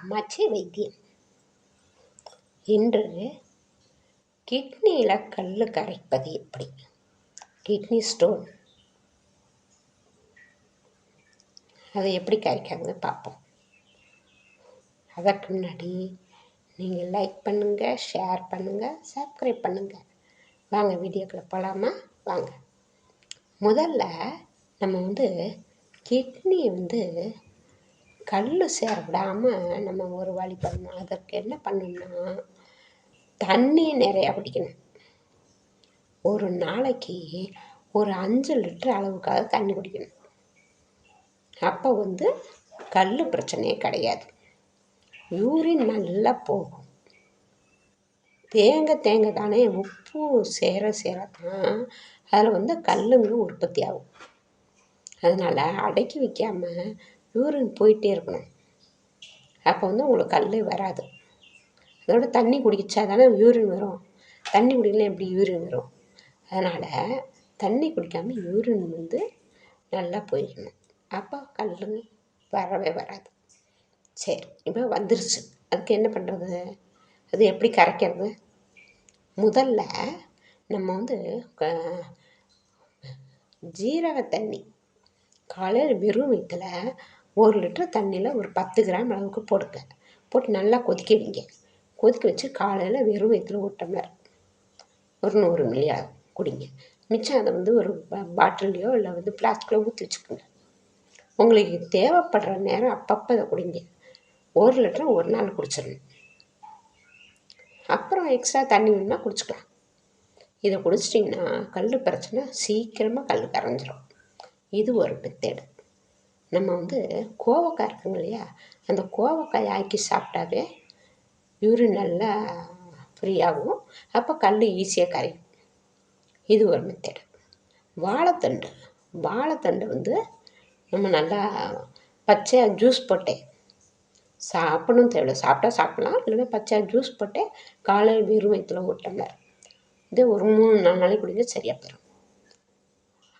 அம்மாச்சி வைத்தியம் இன்று கிட்னியில் கல் கரைப்பது எப்படி? Kidney stone. அதை எப்படி கரைக்காங்க பார்ப்போம். அதற்கு முன்னாடி நீங்கள் லைக் பண்ணுங்கள் ஷேர் பண்ணுங்கள் சப்ஸ்கிரைப் பண்ணுங்கள் வாங்க வீடியோக்குள்ளே போகலாமா வாங்க. முதல்ல நம்ம வந்து கிட்னி வந்து கல் சேர விடாமல் நம்ம ஒரு வழி பண்ணணும். அதற்கு என்ன பண்ணணும்னா தண்ணியை நிறையா குடிக்கணும். ஒரு நாளைக்கு ஒரு அஞ்சு லிட்டர் அளவுக்காக தண்ணி குடிக்கணும். அப்போ வந்து கல் பிரச்சனையே கிடையாது. யூரின் நல்லா போகும். தேங்க தேங்க தானே உப்பு சேர சேர தான் அதில் வந்து கல்லுங்க உற்பத்தி ஆகும். அதனால் அடக்கி வைக்காமல் யூரின் போயிட்டே இருக்கணும். அப்போ வந்து உங்களுக்கு கல் வராது. அதோட தண்ணி குடிச்சா தானே யூரின் வரும். தண்ணி குடிக்கலாம் எப்படி யூரின் வரும்? அதனால் தண்ணி குடிக்காமல் யூரின் வந்து நல்லா போயிடணும் அப்போ கல் வரவே வராது. சரி இப்போ வந்துருச்சு. அதுக்கு என்ன பண்ணுறது அது எப்படி கரைக்கிறது? முதல்ல நம்ம வந்து ஜீரக தண்ணி காலையில் வெறும் வயிற்றுல ஒரு லிட்டர் தண்ணியில் ஒரு பத்து கிராம் அளவுக்கு போடுங்க போட்டு நல்லா கொதிக்க வைங்க. கொதிக்க வச்சு காலையில் வெறும் வயிற்றுல ஒரு டம்ளர் ஒரு நூறு மில்லியா குடிங்க. மிச்சம் அதை வந்து ஒரு பாட்டில்லையோ இல்லை வந்து பிளாஸ்டிக்கில் ஊற்றி வச்சுக்கோங்க. உங்களுக்கு தேவைப்படுற நேரம் அப்பப்போ அதை குடிங்க. ஒரு லிட்டர் ஒரு நாள் குடிச்சிடணும். அப்புறம் எக்ஸ்ட்ரா தண்ணி வேணும்னா குடிச்சிக்கலாம். இதை குடிச்சிட்டிங்கன்னா கல் பிரச்சனை சீக்கிரமாக கல் கரைஞ்சிரும். இது ஒரு மெத்தேடு நம்ம வந்து கோவக்காய் இருக்குங்க இல்லையா? அந்த கோவக்காய் ஆக்கி சாப்பிட்டாவே யூரின் நல்லா ஃப்ரீயாகும் அப்போ கல் ஈஸியாக கரையும். இது ஒரு மெத்தேடு வாழைத்தண்டு. வாழைத்தண்டு வந்து நம்ம நல்லா பச்சையாக ஜூஸ் போட்டேன் சாப்பிடணும் தேவை சாப்பிட்டா சாப்பிட்லாம். இல்லைன்னா பச்சையாக ஜூஸ் போட்டு காலையில் வெறும் வயிற்றுல ஒரு டம்ளர் ஒரு மூணு நாலு நாளைக்கு குடிங்க சரியாக போயிடும்.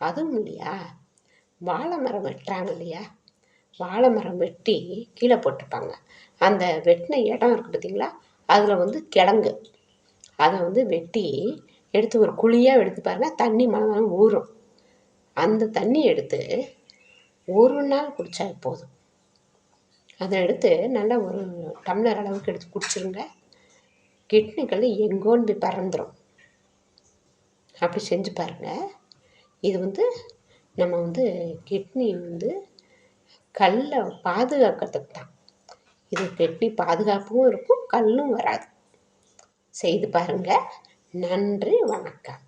அதுவும் இல்லையா? வாழை மரம் வெட்டுறாங்க இல்லையா? வாழை மரம் வெட்டி கீழே போட்டிருப்பாங்க. அந்த வெட்டின இடம் இருக்குது பார்த்திங்களா? அதில் வந்து கிழங்கு. அதை வந்து வெட்டி எடுத்து ஒரு குழியாக எடுத்து பாருங்கள் தண்ணி மழை ஊறும். அந்த தண்ணி எடுத்து ஒரு நாள் குடித்தா போதும். அதை எடுத்து நல்லா ஒரு டம்ளர் அளவுக்கு எடுத்து குடிச்சிருங்க. கிட்னிகள் எங்கோன்னு போய் பறந்துடும் அப்படி செஞ்சு பாருங்கள் இது வந்து நம்ம வந்து கிட்னி வந்து கல்லை பாதுகாக்கிறதுக்கு தான் இது கிட்னி பாதுகாப்பும் இருக்கும் கல்லும் வராது. செய்து பாருங்கள் நன்றி வணக்கம்.